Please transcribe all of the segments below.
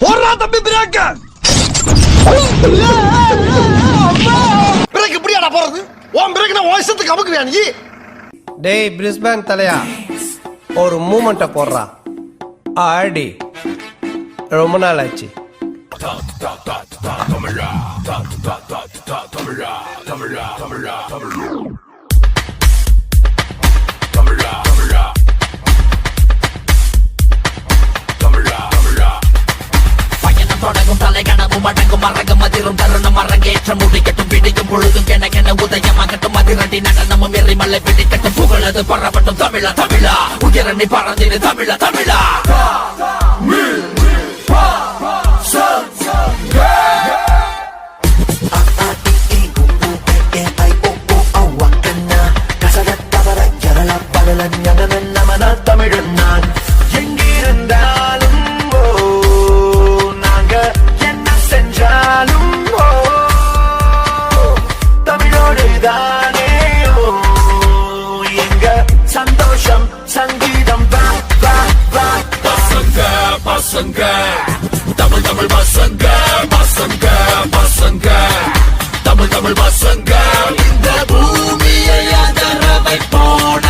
போடுறா தம்பி பிரேக்க பிரேக் இப்படியாடா போறது உன் பிரேக் நான் வயசத்துக்கு அமுக்கு நீ டேய் பிரிஸ்பேன் தலையா ஒரு மூமெண்ட்டை போடுறா ஆடி ரொம்ப நாள் ஆச்சு பயணம் தொடங்கும் தலைகணமும் அடங்கும் மறங்கும் அதிரும் தருணம் அரங்கேற்றம். முடிக்கட்டும் பிடிக்கும் பொழுதும் கென உதயமாகட்டும். அதிரடி நடனமும் எரிமலை பிடிக்கட்டும் புகழது பரவட்டும் தமிழா தமிழா. உயரணி பறந்திரு தமிழா தமிழா. பசங்க தமிழ் தமிழ் பசங்க பசங்க பசங்க தமிழ் தமிழ் பசங்க இந்த பூமியை அதர வைப்போம்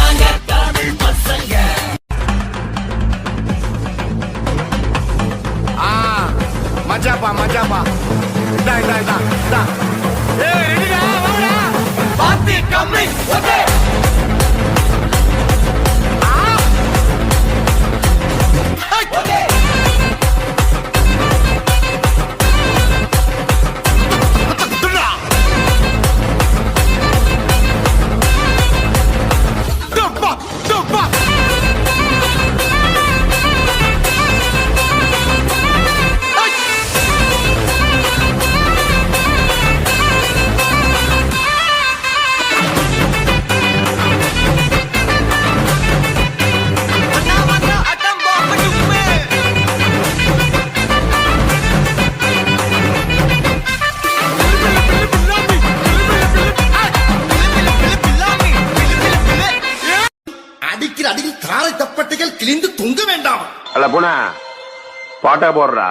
தமிழ் பசங்க மஜாப்பா மஜாபா இதா இதா இதா இதா ஏய் ரெடிடா வாடா. பாத்தி கம்மி ஓகே அல்ல பூனா பாட்டா போடுறா.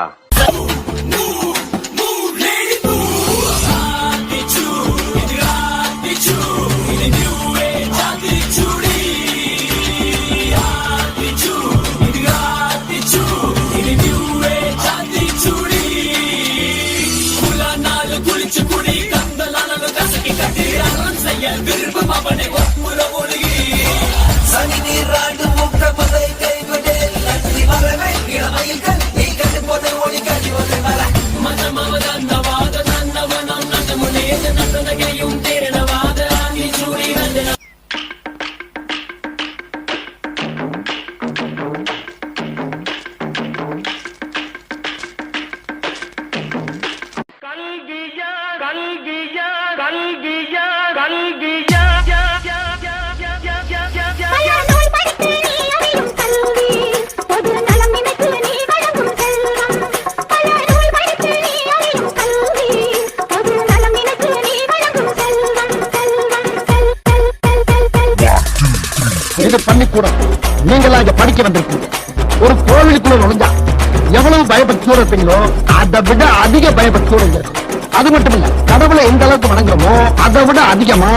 செல் இது பள்ளிக்கூடம் நீங்களா இங்க படிக்க வந்திருக்கீங்க. ஒரு கோவிலுக்குள்ள நுழைஞ்சா எவ்வளவு பயபக்தியோட இருப்பீங்களோ அதை விட அதிக பயபக்தியோட இங்க அது மட்டும் இல்ல கடவுளை எந்த அளவுக்கு வணங்குறோமோ அதை விட அதிகமா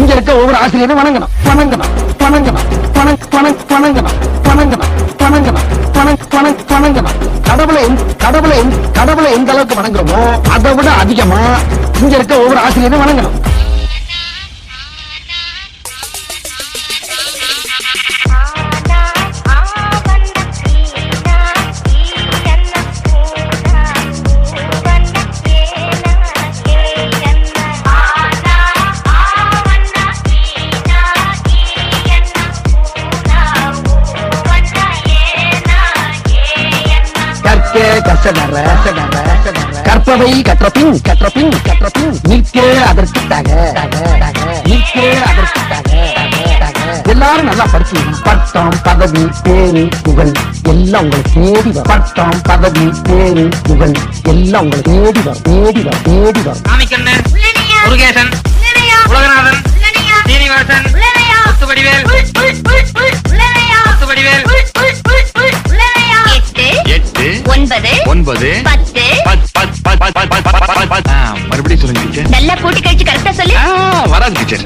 இங்க இருக்க ஒவ்வொரு ஆசிரியரும் வணங்கணும். வணங்கணும் வணங்கணும் பண பணம் வணங்கணும் வணங்கணும் வணங்கணும் பண பணம் வணங்கணும். கடவுளை கடவுளை கடவுளை எந்த அளவுக்கு வணங்குறோமோ அதை விட அதிகமா இங்க இருக்க ஒவ்வொரு ஆசிரியரும் வணங்கணும். கசடற கற்பவை கற்ற பின் கற்ற பின் கற்ற பின் நிற்க அதற்கு தக. நிற்க அதற்கு தக. எல்லாரும் நல்லா படிச்சீங்க பட்டம் பதவி பேரு புகழ். எல்லாம் உங்களை தேடி வரும். பட்டம் பதவி பேரு புகழ். எல்லாம் உங்களை தேடி வரும். தேடி வரும். தேடி வரும். முருகேசன் உலகநாதன் சீனிவாசன் ஒன்பது ஒன்பது பத்து மறுபடியும் சொல்லுங்க நல்லா கூட்டி கழிச்சு கரெக்டா சொல்லு. வராது டீச்சர்.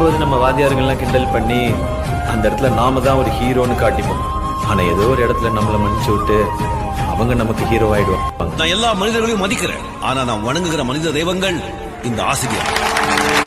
படிக்கும்போது நம்ம வாத்தியாருங்கள்லாம் கிண்டல் பண்ணி அந்த இடத்துல நாம தான் ஒரு ஹீரோன்னு காட்டிப்போம். ஆனா ஏதோ ஒரு இடத்துல நம்மள மன்னிச்சு விட்டு அவங்க நமக்கு ஹீரோ ஆயிடுவாங்க. நான் எல்லா மனிதர்களையும் மதிக்கிறேன். ஆனா நான் வணங்குகிற மனித தெய்வங்கள் இந்த ஆசிரியர்